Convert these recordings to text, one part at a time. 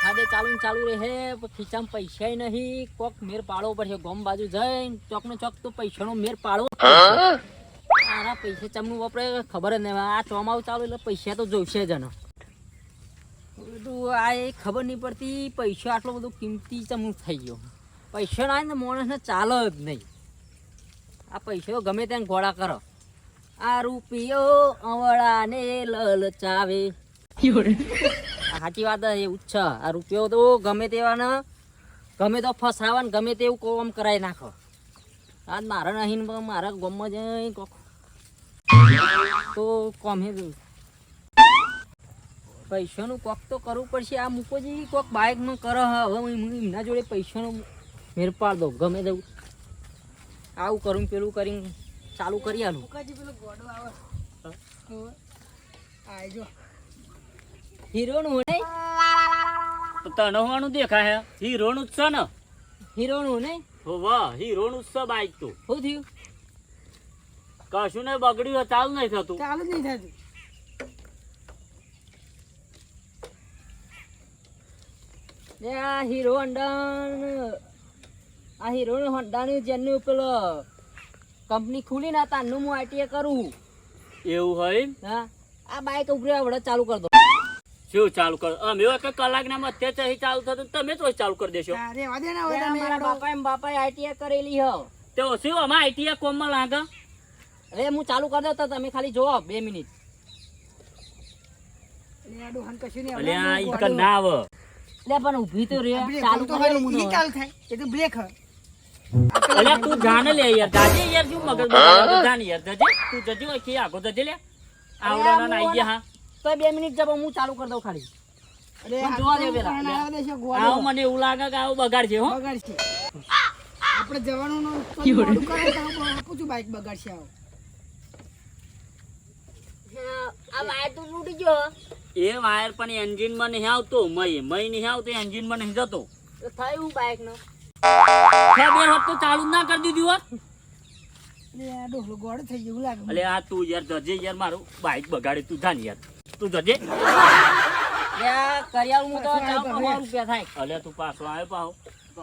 વરસાદે ચાલુ ને ચાલુ રહે ખિસ્સામાં પૈસા નહીં. કોક મેર પાડવો પડશે, ગોમ બાજુ જઈને. ચોક ને ચોક તો પૈસાનો મેર પાડવો આ પૈસા ચમનું વાપરે, ખબર જ નહીં. આ ચોમાવું ચાલુ એટલે પૈસા તો જોઈશે જ ને બધું આ એ ખબર નહીં પડતી, પૈસા આટલો બધો કિંમતી ચમનું થઈ ગયો. પૈસા ના ને માણસને ચાલે જ નહીં. આ પૈસા ગમે ત્યાં ઘોડા કરો. આ રૂપિયો અવળાને લલચાવે. સાચી વાત એવું જ છે. આ રૂપિયો તો ગમે તેવાને ગમે તો ફસાવા ને ગમે તેવું કોમ કરાવી નાખો. આજ મારા નહીં મારા ગામમાં જઈ કોક. તો કોમે પૈસાનું કોક તો કરવું પડશે. આ મૂકો જે કોક બાઇકનું કરો હવે હું એમના જોડે પૈસાનું મેર પાડ દઉં. ગમે તેવું. આવું કરું પેલું કરીને ચાલુ કરી આલું. પેલો ગોડો આવે. હોવે. હીરોનું નહીં? તો તને હોવાનું દેખાય હીરોનું જ છે ને? હીરોનું નહીં? હો વાહ હીરોનું જ છે બાઈક તો. શું થયું? કશું ને બગડ્યું ચાલુ નહીં થતું. ચાલુ નહીં થતું. આ હીરો હોન્ડા આ હીરો હોન્ડાનું જેનું પેલો કંપની ખુલી ના તાનું હું આઈટીએ કરું. એવું હોય હા. આ બાઈક ઉભરી વડે ચાલુ કરી દો. શું ચાલુ કર? અમે એક કલાક ના મત તે ચાલુ થતું તમે તો ચાલુ કરી દેશો. અરે વાદે ના હોય મારા બાપા એમ બાપાએ આઈટીએ કરેલી હો. તે શું અમારે આઈટીઆઈ કોમમાં લાગે? અરે હું ચાલુ કરી દઉં તો તમે ખાલી જોવો બે મિનિટ. ના આવે. લે પણ ઊભી તો રે ચાલુ તો હવે. ચાલુ થાય. એ તો બ્રેક હ. અલે તું જાને લે યાર જાજે યાર શું મગજ બગાડે? જાને યાર જજે તું જજે કે આગો જજે લે? આવડા આઈ ગયા હા. તો બે મિનિટ જબ હું ચાલુ કરી દઉં ખાલી. આવા મને એવું લાગે કે આવું બગાડશે હો. બગાડશે. આપણે જવાનું નું તો મોડું કરે તો હું આપું છું બાઈક બગાડશે આવો. આ વાયર તો તૂટી ગયો. એ વાયર પણ એન્જિનમાં નહીં આવતો. મય મય નહીં આવતો એન્જિનમાં નહીં જતો. તો થયું બાઈક નો બે હોત તો ચાલુ જ ના કરી દીધું હોત. અરે આ ડોહલો ગોડો થઈ ગયો એવું લાગે અલે આ તું યાર જજે યાર મારું બાઈક બગાડે તું જાન યાર. તું જજે. કરિયાલું હું તો ચાલો રૂપિયા થાય. અલે તું પાછો આવ્યો પાહો.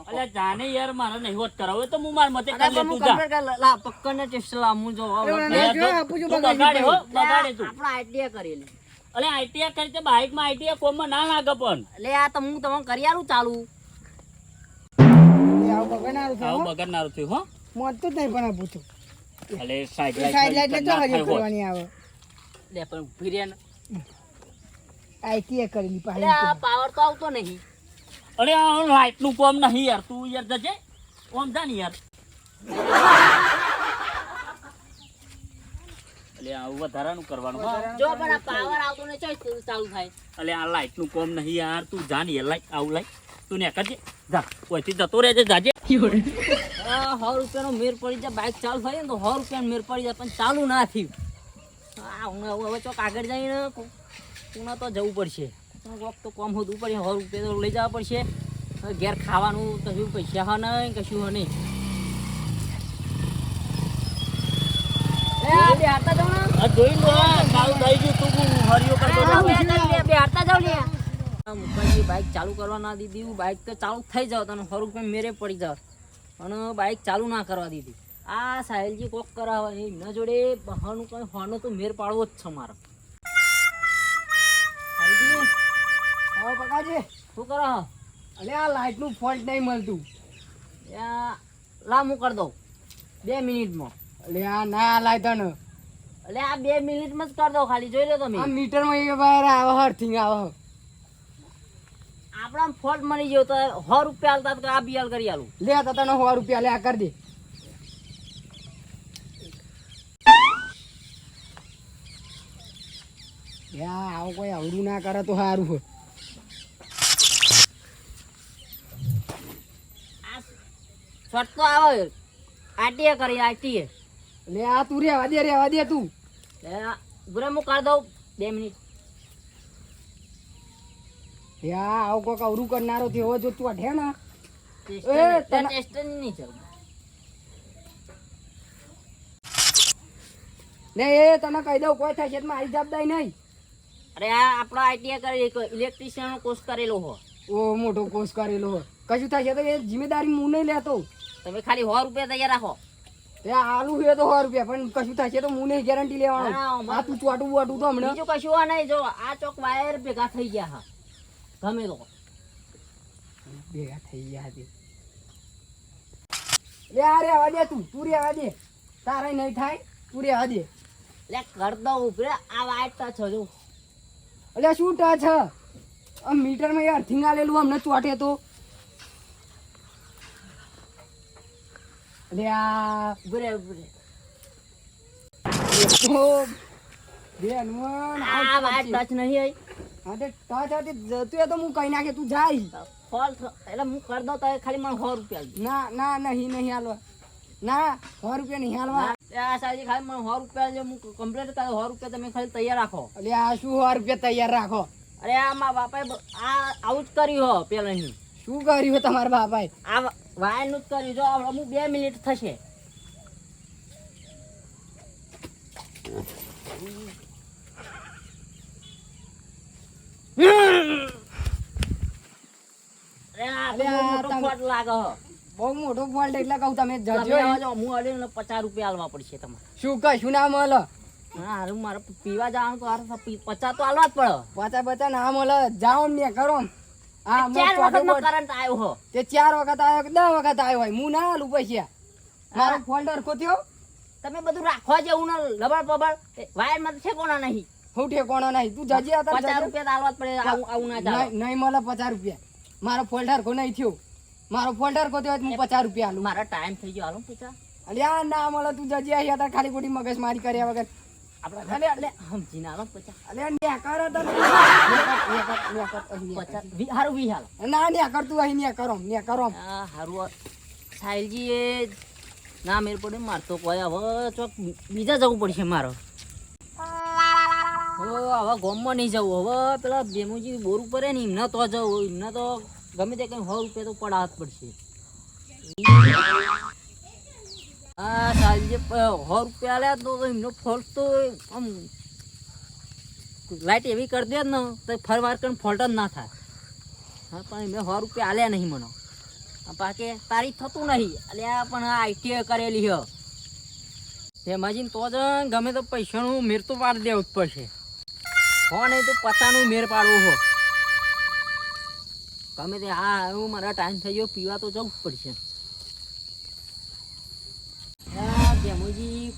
અલે જાને યાર મારે નહીં હોત કરાવે તો હું માર મતે અરે કરી લે પણ હું તું જા. કમ્પ્લીટ કરી લા પક્કડ ને ટેસ્ટ લા જો અરે આપણે ના, લે, જો, તું- આપું છું તું બગાડી બગાડે હો બગાડે તું. આઈડિયા કરેલી અલે આઈટીઆઈ કરી તે બાઈકમાં આઈટીઆ કોમમાં ના લાગે પણ. એટલે આ તો હું તમને કરિયાલું ચાલુ. એ આવું બગાડનારું આવું થયું હો. મોટું જ નહીં પણ આપું છું. અલે સાઈડ લાઈટ તો હજી કરવાની આવે. લે પણ ઊભી રહે ને. આઈટીએ કરેલી એટલે આ પાછી પાવર તો આવતો નહીં. અરે આ લાઈટનું કોમ નહીં યાર તું યાર જજે. ઓમ જા ને યાર. એટલે આવું વધારાનું કરવાનું જો પણ આ પાવર આવતો ને ચોઈસ ચાલુ થાય? એટલે આ લાઈટનું કોમ નહીં યાર તું જા ને લાઈટ આવું લાઈટ. તું ને કરજે. જા કોઈથી જતો રહેજે જાજે. આ સો રૂપિયાનો મેર પડી જાય બાઇક ચાલુ થાય ને તો સો રૂપિયાનો મેર પડી જાય પણ ચાલુ ના થયું. આ હું હવે હવે ચોક આગળ જઈને પુના તો જવું પડશે. કોક તો કોમ હોતું પડે સો રૂપિયા તો લઈ જવા પડશે. ઘેર ખાવાનું કશું પૈસા હ નહીં કશું હ નહીં. બાઇક ચાલુ કરવા ના દીધી બાઇક તો ચાલુ થઈ જાવ તને સો રૂપિયા મેરે પડી જાવ. અને બાઇક ચાલુ ના કરવા દીધી. આ સાહેલજી કોક કરાવે એમના જોડે બહારનું કઈ હોનો તો મેર પાડવો જ છે મારો. હવે બગાડજે શું કરો અલે આ લાઇટનું ફોલ્ટ નહીં મળતું. લા હું કરી દઉં બે મિનિટમાં. અલે આ ના લાઈટ ને એટલે આ બે મિનિટમાં જ કરી દઉં ખાલી જોઈ લો તમે. આ મીટર એ બહાર આવે હરથિંગ આવે. આપણા ફોલ્ટ મળી ગયો તો સો રૂપિયા હાલતા તો આ બી હાલ કરી આલું. લે તો તને સો રૂપિયા લે આ કરી દે. યા આવું કોઈ અવડું ના કરે તો સારું હોય. તો આવે આટીએ કરી આટીએ. લે આ તું રેવા દે રેવા દે તું. ગુરે હું કરી દઉં બે મિનિટ. યા આવું કોઈક અવરું કરનારો થયો જો તું અઢે ને. એ, તને- નહીં ચાલુ. લે એ તને કહી દઉં કોઈ થાય છે આવી જવાબદારી નહીં. અરે આ આપણો આઈટીઆઈ કરી ઇલેક્ટ્રિશિયન નો કોર્સ કરેલો હો. ઓ મોટો કોર્સ કરેલો હો. કશું થશે તો એ જિમ્મેદારી હું નહીં લેતો. તમે ખાલી સો રૂપિયા તૈયાર રાખો. તે આલુ છે તો સો રૂપિયા પણ કશું થશે તો હું નહીં ગેરંટી લેવાનો. આ તું ચોટું વાટું તો હમણાં. બીજું કશું આ નહીં જો આ ચોક વાયર ભેગા થઈ ગયા હા. ગમે તો. ભેગા થઈ ગયા હતી લે આ રે આવા દે તું તું રે દે. તારે નહીં થાય તું રે આવા દે. લે કર દઉં ઉપરે આ વાયર તો છો એટલે શું ટચ આ મીટરમાં અર્થિંગ આલેલું અમને ચોટે તો. એટલે આ ઉપરે ઉપરે ઓ, બે હનુમાન આ વાયર ટચ નહીં હોય. હા તે ટચ હતી જતું એ તો હું કઈ નાખે તું જાય. ફોલ એટલે હું કરી દઉં તો ખાલી મને સો રૂપિયા ના ના નહીં નહીં ના સો રૂપિયા નહીં હાલવા. આ સાજી ખાલી મને સો રૂપિયા જો હું કમ્પ્લીટ કરું સો રૂપિયા તમે ખાલી તૈયાર રાખો. એટલે આ શું સો રૂપિયા તૈયાર રાખો? અરે આ મારા બાપાએ આ આવું જ કર્યું હો પેલા અહીં. શું કર્યું તમારા બાપાએ? આ વાયરનું જ કર્યું જો અમુક બે મિનિટ થશે. અરે આ લાગે. બહુ મોટો ફોલ્ટ એટલે કહું તમે જજો હું અડીને પચાસ રૂપિયા આલવા પડશે તમારે. શું કશું ના મળે. હારું મારે પીવા જવાનું તો હારું પચાસ તો આલવા જ પડે. પચાસ પચાસ ના મળે. જાઓ ને કરો હા ચાર વખત કરંટ આવ્યો હો. તે ચાર વખત આવ્યો કે દસ વખત આવ્યો હોય? હું ના આલું પૈસા મારો. ફોલ્ડર ખોત્યો તમે બધું રાખવા જેવું ને લબડ પબડ. વાયરમાં છે કોના નહીં. હું ઠેકોણો નહીં. તું જજે પચાસ રૂપિયા આલવા જ પડે આવું ના જાય નહીં નહીં મળે પચાસ રૂપિયા. મારો ફોલ્ડર કો નહીં થયો. મારો ફોલ્ડર ખોત્યો હોય હું પચાસ રૂપિયા આલું. મારા ટાઈમ થઈ ગયો. હાલો પૂછા. અલ્યા ના મળે તું જજે અહીંયા હતા ખાલી ખોટી મગજ મારી કર્યા વગર. આપણે અલે અલે. સમજી ના હાલો પચાસ અલે હારું વી હાલ. ના ન્યા કર તું અહીં ન્યા કરો ન્યા કરો. આ હારું સાહિલજી એ ના મેર પડે માર તો કોઈ હવે ચોક બીજા જવું પડશે મારો. હવે ગોમમાં નહીં જવું. હવે પેલા બેમુજી બોર ઉપર ને એમને તો જવું એમને તો ગમે તે કઈ સો રૂપિયા તો પડાવવા જ પડશે. હા સાહેબજી સો રૂપિયા આલ્યા તો એમનો ફોલ્ટ તો આમ લાઈટ એવી કરી દે ને, તો ફરવાર કરીને ફોલ્ટ જ ના થાય. હા, પણ એમને સો રૂપિયા આલ્યા નહીં મને. બાકી તારી થતું નહીં. અલ્યા, પણ આ આઈટીઆઈ કરેલી હ. તેમાં તો જ ગમે તો પૈસાનું મેર તો પાડી દેવું જ પડશે. હો, નહીં તો પચાનું મેર પાડવું હો. ગમે તે હા હું મારા ટાઈમ થઈ ગયો પીવા તો જવું જ પડશે. આ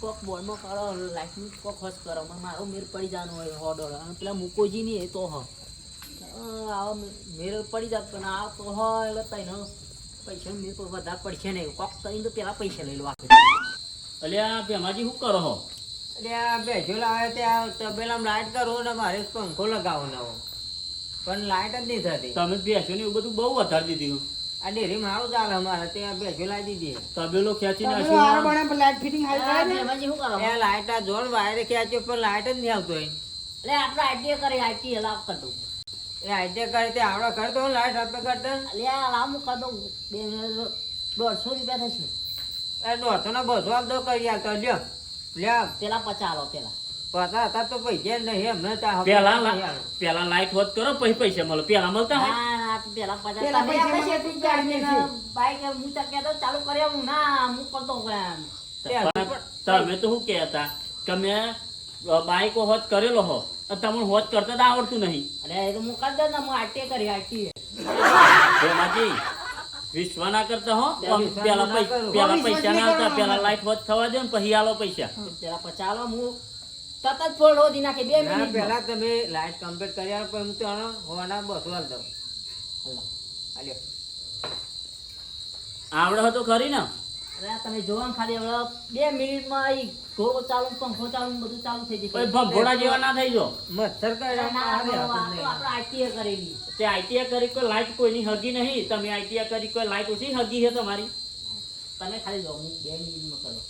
કોક બોર્ડમાં કરો લાઈટનું કોક હસ કરો મારો મેર પડી જવાનો હોય અને પેલા મૂકોજી નહીં એ તો હ. આવો મેર પડી જાત પણ આ તો હ એટલે તઈને પૈસા મેર પર વધારે પડશે નહીં. કોક કરીને તો પેલા પૈસા લઈ લો આખરે અલ્યા ભેમાજી શું કરો હો? એટલે આ બેજો લાવે ત્યાં તબેલામાં લાઈટ કરો ને મારે પંખો લગાવો નવો પણ લાઈટ જ નહીં થતી. તમે બેસો ને એવું બધું બહુ વધારે દીધું આ ડેરી મારું ચાલે અમારે ત્યાં બેજો લાવી દીધી તબેલો ખેંચીને તમે હારો બને પણ લાઈટ ફિટિંગ હાલ કરે ને? એ લાઈટ આ જોર વાયર ખેંચ્યો પણ લાઈટ જ નહીં આવતો હોય એટલે આપણે આઈટીઆઈ કરી આઈટી લાવ કર દઉં એ આઈટીઆઈ કરી તે આવડો કરતો લાઈટ આપે કરતા. લે લાવ હું કર બે દોઢસો રૂપિયા થશે. એ દોઢસો ને બસો આપ દો કરી આવતો લ્યો લ્યો. પેલા પચાસ પેલા. પચાસ હતા તો પૈસા જ નહીં એમને ત્યાં પેલા પેલા લાઈટ હોત કરો પછી પૈસા મળે. પેલા મળતા પેલા પેલા તમે બાઈક હું તો ચાલુ ના હું કરતો તમે તો શું કહેતા? કે બાઈકો હોત કરેલો હો તમને હોત કરતા તો આવડતું નહીં. અરે એ તો હું કરી દઉં ને હું આરટીએ કરી આરટીએ ભેમાજી વિશ્વ ના કરતા હો પેલા પૈસા ના આવતા પેલા લાઈટ હોત થવા દે ને પછી આલો પૈસા. પેલા પચાલો હું તરત ફોન હોધી નાખે બે મિનિટ. પહેલા તમે લાઈટ કમ્પ્લીટ કરી આવો પણ હું તો હોવાના બસો હાલ દઉં. હાલો આવડો હતો ખરી ને? અરે તમે જોવા ખાલી હવે બે મિનિટમાં આવી ઘોડો ચાલુ પંખો ચાલુ બધું ચાલુ થઈ જશે. ભંભોળા જેવા ના થઈ જો. મચ્છર અરે કર્યા ના, આવે આ તો હાથમાં નહીં. આપણે આરટીએ કરેલી. તે આઈટીઆઈ કરી કોઈ લાઈટ કોઈની હગી નહીં. તમે આઈટીઆઈ કરી કોઈ લાઈટ ઓછી હગી છે તમારી? તમે ખાલી જો હું બે મિનિટમાં કરો.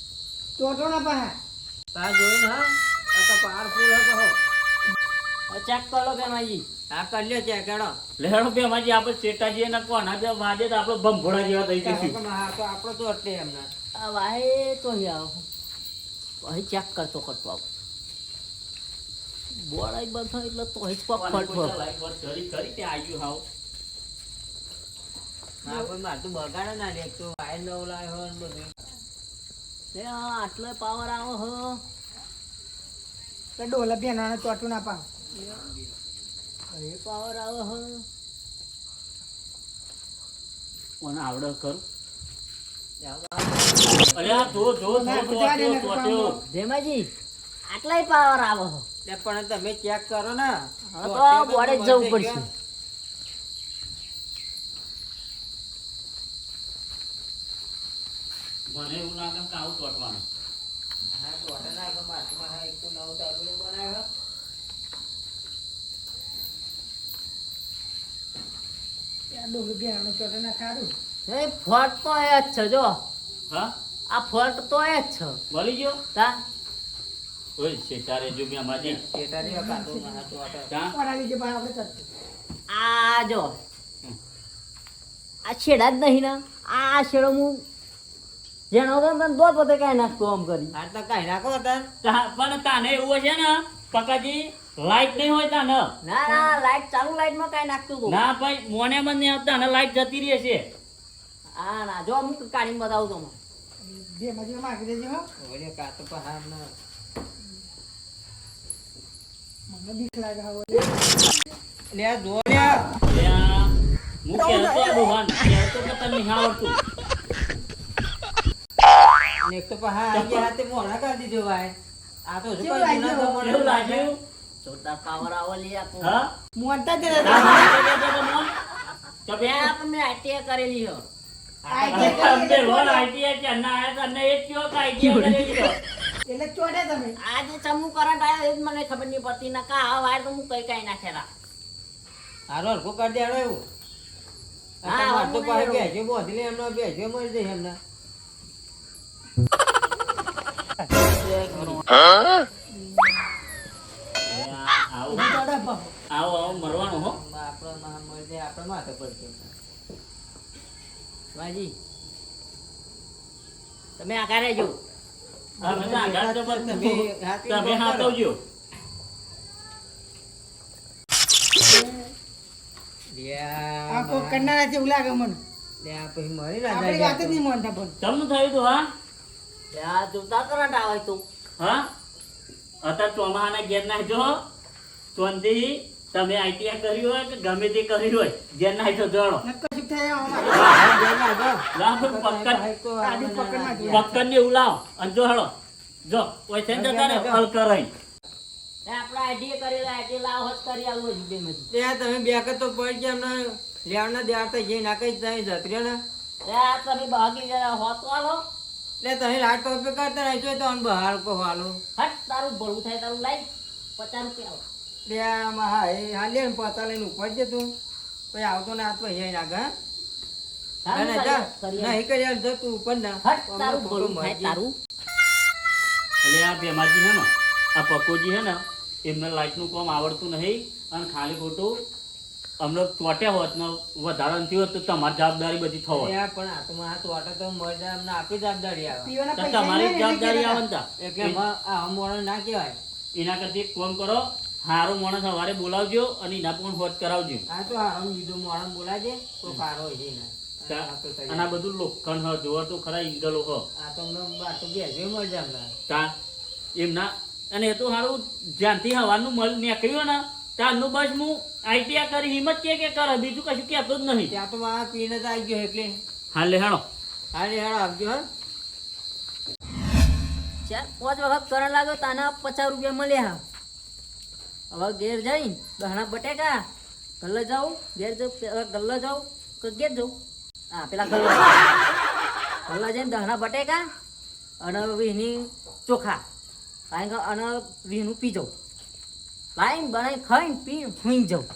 ચોટો ના પાહે. તાર જોઈને હા. તો powerful હે. કહો. ચેક કરી લો માજી આ કરી લ્યો ચેક હેડો. લેડો બે માજી આપણે ચેટાજી ના કોના બે વાદે તો આપણે ભંભોળા જેવા થઈ જઈશું હા તો આપણો તો અટે એમને. આ વાહે તો અહીં આવો. અહીં ચેક કરતો કરતો આવો. બોર્ડ બંધ એટલે તો અહીં પગ ફટફટ કરી કરી તે આવ્યું હાવ. હા પણ મારે તો બગાડે ના એક તો વાયર નવ લાવ્યો ને બધું. આટલો પાવર આવો હો. તો ડોલા બેનાને ચોટું ના પાવ એ પાવર આવે હ. કોને આવડે કરું આટલાય પાવર આવો પણ તમે ચેક કરો ને. તો બોડે જ જવું પડશે. મને એવું લાગે કે આવું ચોંટવાનું. તો એ જ છે જો. હા? તો એ જ છે. મળી ગયો? તા. ઓય જો મેં ના તો? પડાવી જે. આપણે જો આ છેડા જ નહીં ને. આ છેડો હું જેનો હતો તને દોત પોતે કાંઈ નાખતો આમ કરી. આ તો કાંઈ નાખો અત્યારે પણ તાને એવું છે ને પકાજી લાઈટ નહીં હોય તાને. ના ના લાઈટ ચાલુ લાઈટમાં કાંઈ નાખતું ના ભાઈ મોને મન નહીં આવતા ને લાઈટ જતી રહે છે. હા ના જો અમુક કાઢીને બતાવું તમને. બે મજી માગી દેજો હો. ઓલે કાતો પણ હા ના. મને બીક લાગે હવે. લે દોડ્યા લે. હું કહેતો આ ભગવાન કહેતો કે તને આવડતું. ને તો પણ હા હાથે મોઢા કરી દીધો ભાઈ. આ તો હજુ કેવું કોઈ જૂના લાગ્યું? જમાનાનું લાગ્યું. જોરદાર પાવર આવો લે આપો. હા? મોટા જ ના, ના, ના, ના, ના, ના. તો બે બે આપણે આઈટીઆઈ કરેલી હો અમને રોજ ITI છે, ના આયા તો એ કયો કે કરેલી એટલે ચોટે તમે. આજે ચમુ કરંટ આવ્યો એ જ મને ખબર નહીં પડતી. ના કા આ તો હું કઈ કઈ નાખેલા હારો હરખો કરી દેડો એવું. હા, તો પાસે બેસ્યો બોધી લે એમનો બેસ્યો મરી જાય એમને. આવું આવું આવું મરવાનું હો આપણો માથે પડશે વાજી તમે રહેજો તમે હાથે આ લાગે મને લે આ પછી મરી ના આપણી વાત જ નહીં માનતા પણ ચમનું થયું તું હા? આ જોરદાર કરંટ આવે તું. હા? અત્યારે ચોમાહાના ઘેર નાખજો ચોંધી તમે આઈટીઆઈ કર્યું હોય કે ગમે તે કર્યું હોય? ઘેર નાખજો? લાવ પક્કડ જ ને ઉલાવ અને જો હળો જો કોઈ છે ને તારે કરાઈ. એ આપણે આઈટીઆઈ કરેલા આઈટીઆઈ લાવ હોત કરી આવું હજુ બે માંથી તમે બે વખત તો પડી ગયા એમને લેવના દેવાતા જઈ નાખી જ જાય જત્રીઓ ને તમે બાકી હોત વાલો એટલે તમે લાટ પગ કરતા રહેશો તો અન બહાર કો હાલો. હટ તારું ભલું થાય તારું લાઈ પચાસ રૂપિયા લે આમાં હા એ હા લે ને પતા લઈને ઉપર જતું પછી આવતો ને હાથ પછી નાખે હા. જા. નહીં કરી જો તું ઉપર ના. હટ તારું ખોટું થાય તારું. એટલે આ બેમાજી હે ને આ પકોજી હે ને એમને લાઈટનું કામ આવડતું નહીં અને ખાલી ખોટું અમને ચોટ્યા હોત ને વધારાનું થયું હોત તો તમારી જવાબદારી બધી થવો પણ હાથમાં હાથ વાટે તો મરી અમને આપી જવાબદારી આવે. તમારી ને જવાબદારી આવે ને એટલે આ મોણો ના કહેવાય. એના કરતી એક કામ કરો હારો માણસ સવારે બોલાવજો અને એના પણ હોત કરાવજો. આ તો હારો બીજો મોણો બોલાજે તો કારો છે ને અને આ બધું લોખંડ હ જોવા તો ખરા ઈંગલો હ આ તો અમને આ તો બેસે અમને. તા એમના અને એ તો સારું જ્યાંથી હવાનું મળ નીકળ્યું ને ત્યારનું બસ હું આઈટીઆઈ કરી હિંમત કે કે કરે બીજું કશું કહેતો જ નહીં. ત્યાં તો મારા પીને જ આવી ગયો એટલે. હાલે હેણો. હા રે હેડો આવજો હા. ચાર પાંચ વખત કરણ લાગ્યો તાના પચાસ રૂપિયા મળ્યા હવે ઘેર જઈ દહણા બટેકા ગલ્લે જાઉં ઘેર જાઉં પેલા ગલ્લે જાઉં કે ઘેર જાઉં. હા પેલા ગલ્લે ગલ્લે જઈને દહણા બટેકા અને વીની ચોખા. કારણ કે અને વીનું પી જાઉં લાઈને બનાવી ખાઈને પી હુઈ જાઉં.